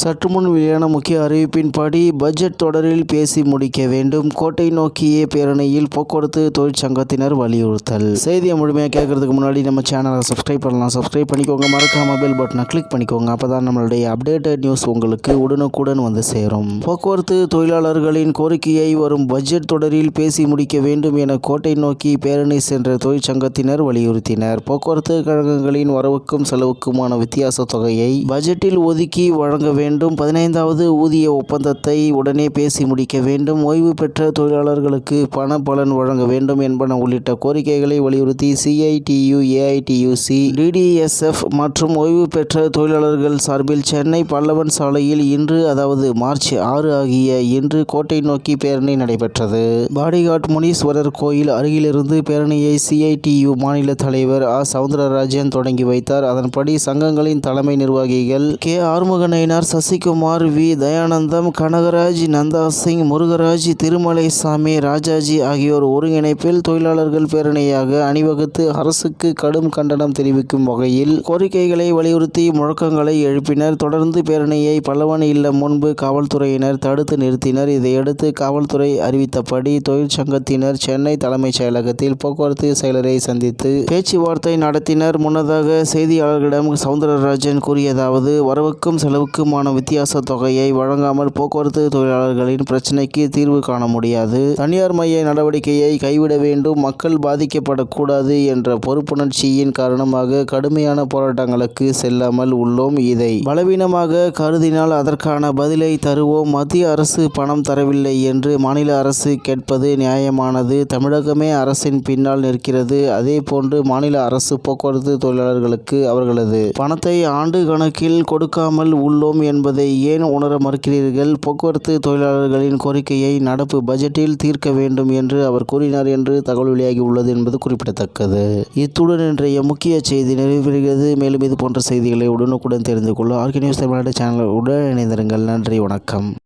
சற்று முன் வெளியான முக்கிய அறிவிப்பின்படி பட்ஜெட் தொடரில் பேசி முடிக்க வேண்டும். கோட்டை நோக்கிய பேரணியில் போக்குவரத்து தொழிற்சங்கத்தினர் வலியுறுத்தல். செய்தியை முழுமையாக கேட்கறதுக்கு முன்னாடி நம்ம சேனலை சப்ஸ்கிரைப் பண்ணலாம். சப்ஸ்கிரைப் பண்ணிக்கோங்க. மறக்காம பெல் பட்டனை கிளிக் பண்ணிக்கோங்க. அப்பதான் நம்மளுடைய அப்டேட்டட் நியூஸ் உங்களுக்கு உடனுக்குடன் வந்து சேரும். போக்குவரத்து தொழிலாளர்களின் கோரிக்கையை வரும் பட்ஜெட் தொடரில் பேசி முடிக்க வேண்டும் என கோட்டை நோக்கி பேரணி சென்ற தொழிற்சங்கத்தினர் வலியுறுத்தினர். போக்குவரத்து கழகங்களின் வரவுக்கும் செலவுக்குமான வித்தியாச தொகையை பட்ஜெட்டில் ஒதுக்கி வழங்க வேண்டும் பதினைந்தாவது ஊதிய ஒப்பந்தத்தை உடனே பேசி முடிக்க வேண்டும். ஓய்வு பெற்ற தொழிலாளர்களுக்கு பண பலன் வழங்க வேண்டும் என்பன உள்ளிட்ட கோரிக்கைகளை வலியுறுத்தி சிஐடியு ஏஐடியுசி டிடிஎஸ்எஃப் மற்றும் ஓய்வு பெற்ற தொழிலாளர்கள் சார்பில் சென்னை பல்லவன் சாலையில் இன்று அதாவது மார்ச் ஆறு ஆகிய இன்று கோட்டை நோக்கி பேரணி நடைபெற்றது. பாடிகாட் முனீஸ்வரர் கோயில் அருகிலிருந்து பேரணியை சிஐடியு மாநில தலைவர் ஆ. சவுந்தரராஜன் தொடங்கி வைத்தார். அதன்படி சங்கங்களின் தலைமை நிர்வாகிகள் கே. ஆறுமுகநயினார் சசிகுமார் வி. தயானந்தம் கனகராஜ் நந்தா சிங் முருகராஜ் திருமலைசாமி ராஜாஜி ஆகியோர் ஒருங்கிணைப்பில் தொழிலாளர்கள் பேரணியாக அணிவகுத்து அரசுக்கு கடும் கண்டனம் தெரிவிக்கும் வகையில் கோரிக்கைகளை வலியுறுத்தி முழக்கங்களை எழுப்பினர். தொடர்ந்து பேரணியை பல்லவன் இல்லம் முன்பு காவல்துறையினர் தடுத்து நிறுத்தினர். இதையடுத்து காவல்துறை அறிவித்தபடி தொழிற்சங்கத்தினர் சென்னை தலைமைச் செயலகத்தில் போக்குவரத்து செயலரை சந்தித்து பேச்சுவார்த்தை நடத்தினர். முன்னதாக செய்தியாளர்களிடம் சவுந்தரராஜன் கூறியதாவது வரவுக்கும் செலவுக்குமான வித்தியாச தொகையை வழங்காமல் போக்குவரத்து தொழிலாளர்களின் பிரச்சினைக்கு தீர்வு காண முடியாது. தனியார் மைய நடவடிக்கையை கைவிட வேண்டும். மக்கள் பாதிக்கப்படக்கூடாது என்ற பொறுப்புணர்ச்சியின் காரணமாக கடுமையான போராட்டங்களுக்கு செல்லாமல் உள்ளோம் இதை. பலவீனமாக கருதினால் அதற்கான பதிலை தருவோம். மத்திய அரசு பணம் தரவில்லை என்று மாநில அரசு கேட்பது நியாயமானது. தமிழகமே அரசின் பின்னால் நிற்கிறது. அதே போன்று மாநில அரசு போக்குவரத்து தொழிலாளர்களுக்கு அவர்களது பணத்தை ஆண்டு கணக்கில் கொடுக்காமல் உள்ளோம் என்பதை ஏன் உணர மறுக்கிறீர்கள்? போக்குவரத்து தொழிலாளர்களின் கோரிக்கையை நடப்பு பட்ஜெட்டில் தீர்க்க வேண்டும் என்று அவர் கூறினார் என்று தகவல் வெளியாகி உள்ளது என்பது குறிப்பிடத்தக்கது. இத்துடன் இன்றைய முக்கிய செய்தி நிறைவேறுகிறது மேலும் இது போன்ற செய்திகளை உடனுக்குடன் தெரிந்து கொள்ள ஆர்கே நியூஸ் தமிழ்நாடு சேனலுடன் இணைந்திருங்கள். நன்றி வணக்கம்.